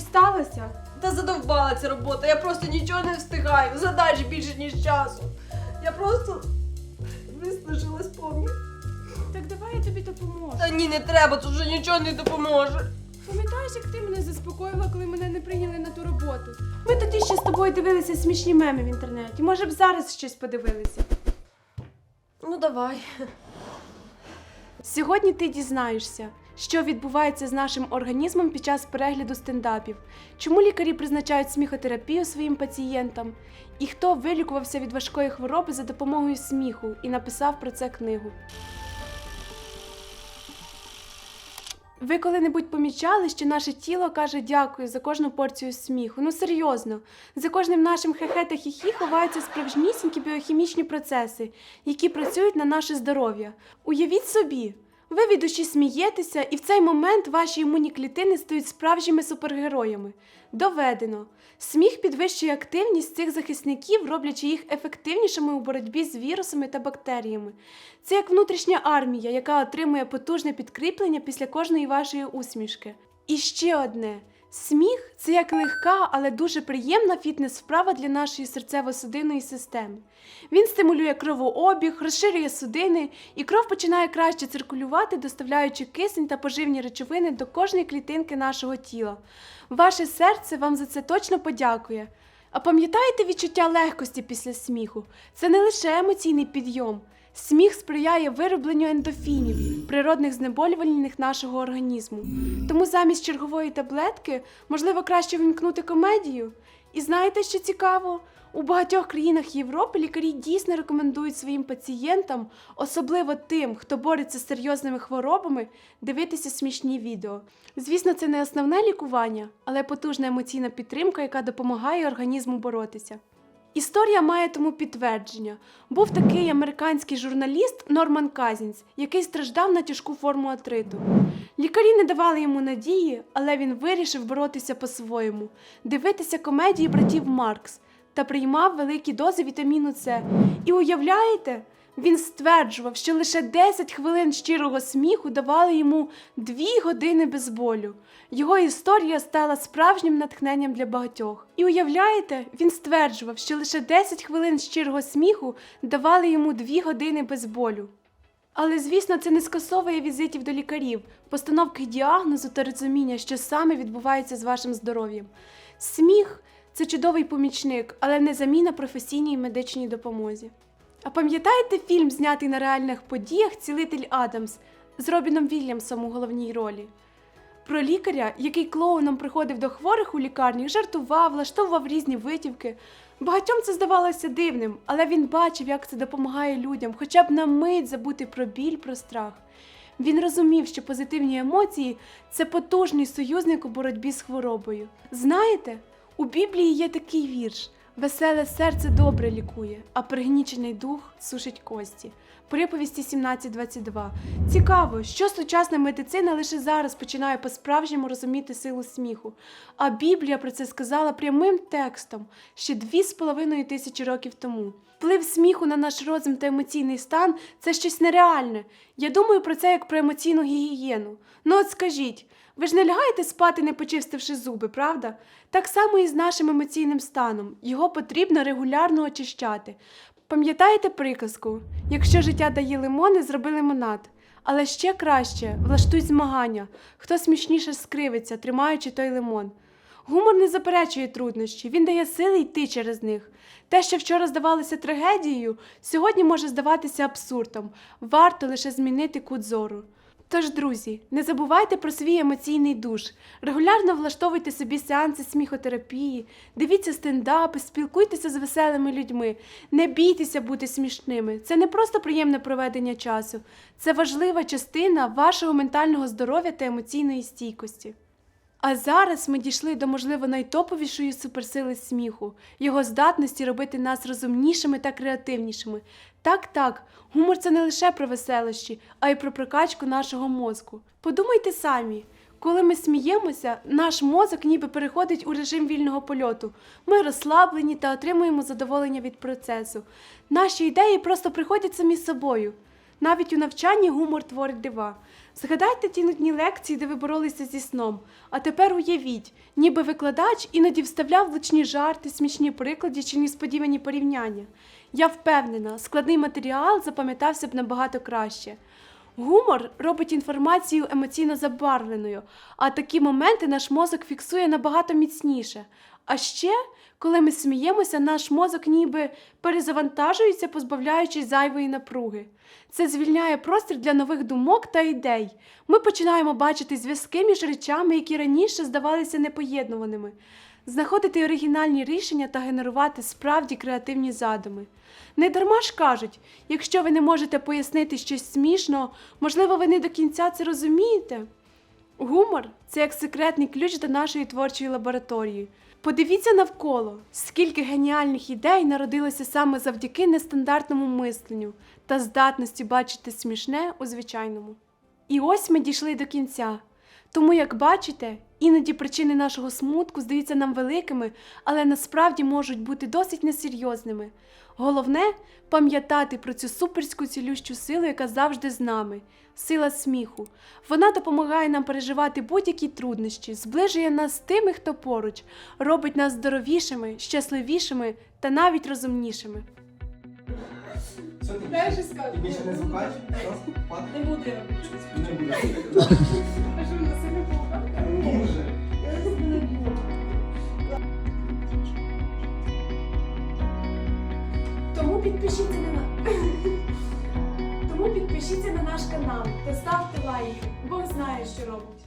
сталося? Та задовбала ця робота, я просто нічого не встигаю. Задач більше, ніж часу. Я просто виснажилась повністю. Так давай я тобі допоможу. Та ні, не треба, тут вже нічого не допоможе. Пам'ятаєш, як ти мене заспокоїла, коли мене не прийняли на ту роботу? Ми тоді ще з тобою дивилися смішні меми в інтернеті. Може б зараз щось подивилися. Ну давай. Сьогодні ти дізнаєшся, що відбувається з нашим організмом під час перегляду стендапів, чому лікарі призначають сміхотерапію своїм пацієнтам, і хто вилікувався від важкої хвороби за допомогою сміху і написав про це книгу. Ви коли-небудь помічали, що наше тіло каже дякую за кожну порцію сміху? Ну серйозно, за кожним нашим хе-хе та хі-хі ховаються справжнісінькі біохімічні процеси, які працюють на наше здоров'я. Уявіть собі, ви від душі смієтеся, і в цей момент ваші імунні клітини стають справжніми супергероями. Доведено. Сміх підвищує активність цих захисників, роблячи їх ефективнішими у боротьбі з вірусами та бактеріями. Це як внутрішня армія, яка отримує потужне підкріплення після кожної вашої усмішки. І ще одне. Сміх це як легка, але дуже приємна фітнес-вправа для нашої серцево-судинної системи. Він стимулює кровообіг, розширює судини, і кров починає краще циркулювати, доставляючи кисень та поживні речовини до кожної клітинки нашого тіла. Ваше серце вам за це точно подякує. А пам'ятаєте відчуття легкості після сміху? Це не лише емоційний підйом. Сміх сприяє виробленню ендофінів, природних знеболювальних нашого організму. Тому замість чергової таблетки можливо краще вимкнути комедію. І знаєте, що цікаво? У багатьох країнах Європи лікарі дійсно рекомендують своїм пацієнтам, особливо тим, хто бореться з серйозними хворобами, дивитися смішні відео. Звісно, це не основне лікування, але потужна емоційна підтримка, яка допомагає організму боротися. Історія має тому підтвердження. Був такий американський журналіст Норман Казінс, який страждав на тяжку форму атриту. Лікарі не давали йому надії, але він вирішив боротися по-своєму, дивитися комедії братів Маркс та приймав великі дози вітаміну С. І уявляєте, він стверджував, що лише 10 хвилин щирого сміху давали йому 2 години без болю. Його історія стала справжнім натхненням для багатьох. І уявляєте, він стверджував, що лише 10 хвилин щирого сміху давали йому 2 години без болю. Але, звісно, це не скасовує візитів до лікарів, постановки діагнозу та розуміння, що саме відбувається з вашим здоров'ям. Сміх це чудовий помічник, але не заміна професійній медичній допомозі. А пам'ятаєте фільм, знятий на реальних подіях Цілитель Адамс з Робіном Вільямсом у головній ролі? Про лікаря, який клоуном приходив до хворих у лікарні, жартував, влаштовував різні витівки. Багатьом це здавалося дивним, але він бачив, як це допомагає людям, хоча б на мить забути про біль, про страх. Він розумів, що позитивні емоції це потужний союзник у боротьбі з хворобою. Знаєте, у Біблії є такий вірш: веселе серце добре лікує, а пригнічений дух сушить кості. Приповісті 17.22. Цікаво, що сучасна медицина лише зараз починає по-справжньому розуміти силу сміху. А Біблія про це сказала прямим текстом ще дві з половиною тисячі років тому. Вплив сміху на наш розум та емоційний стан це щось нереальне. Я думаю про це як про емоційну гігієну. Ну от скажіть, ви ж не лягаєте спати, не почистивши зуби, правда? Так само і з нашим емоційним станом. Його потрібно регулярно очищати. Пам'ятаєте приказку? Якщо життя дає лимони, зроби лимонад. Але ще краще влаштуй змагання, хто смішніше скривиться, тримаючи той лимон. Гумор не заперечує труднощі, він дає сили йти через них. Те, що вчора здавалося трагедією, сьогодні може здаватися абсурдом. Варто лише змінити кут зору. Тож, друзі, не забувайте про свій емоційний душ. Регулярно влаштовуйте собі сеанси сміхотерапії, дивіться стендапи, спілкуйтеся з веселими людьми. Не бійтеся бути смішними. Це не просто приємне проведення часу, це важлива частина вашого ментального здоров'я та емоційної стійкості. А зараз ми дійшли до, можливо, найтоповішої суперсили сміху, його здатності робити нас розумнішими та креативнішими. Так, так, гумор це не лише про веселощі, а й про прокачку нашого мозку. Подумайте самі. Коли ми сміємося, наш мозок ніби переходить у режим вільного польоту. Ми розслаблені та отримуємо задоволення від процесу. Наші ідеї просто приходять самі з собою. Навіть у навчанні гумор творить дива. Згадайте ті нудні лекції, де ви боролися зі сном. А тепер уявіть, ніби викладач іноді вставляв влучні жарти, смішні приклади чи несподівані порівняння. Я впевнена, складний матеріал запам'ятався б набагато краще. Гумор робить інформацію емоційно забарвленою, а такі моменти наш мозок фіксує набагато міцніше. А ще, коли ми сміємося, наш мозок ніби перезавантажується, позбавляючись зайвої напруги. Це звільняє простір для нових думок та ідей. Ми починаємо бачити зв'язки між речами, які раніше здавалися непоєднуваними, знаходити оригінальні рішення та генерувати справді креативні задуми. Не дарма ж кажуть, якщо ви не можете пояснити щось смішно, можливо, ви не до кінця це розумієте. Гумор це як секретний ключ до нашої творчої лабораторії. Подивіться навколо, скільки геніальних ідей народилося саме завдяки нестандартному мисленню та здатності бачити смішне у звичайному. І ось ми дійшли до кінця. Тому, як бачите, іноді причини нашого смутку здаються нам великими, але насправді можуть бути досить несерйозними. Головне пам'ятати про цю суперську цілющу силу, яка завжди з нами сила сміху. Вона допомагає нам переживати будь-які труднощі, зближує нас з тими, хто поруч, робить нас здоровішими, щасливішими та навіть розумнішими. Все, ти більше- не звукаєш? Що? Не буду я робити. Не буде. А що в нас не було? Тому підпишіться на на- Тому підпишіться на наш канал та ставте лайки. Бог знає, що робить.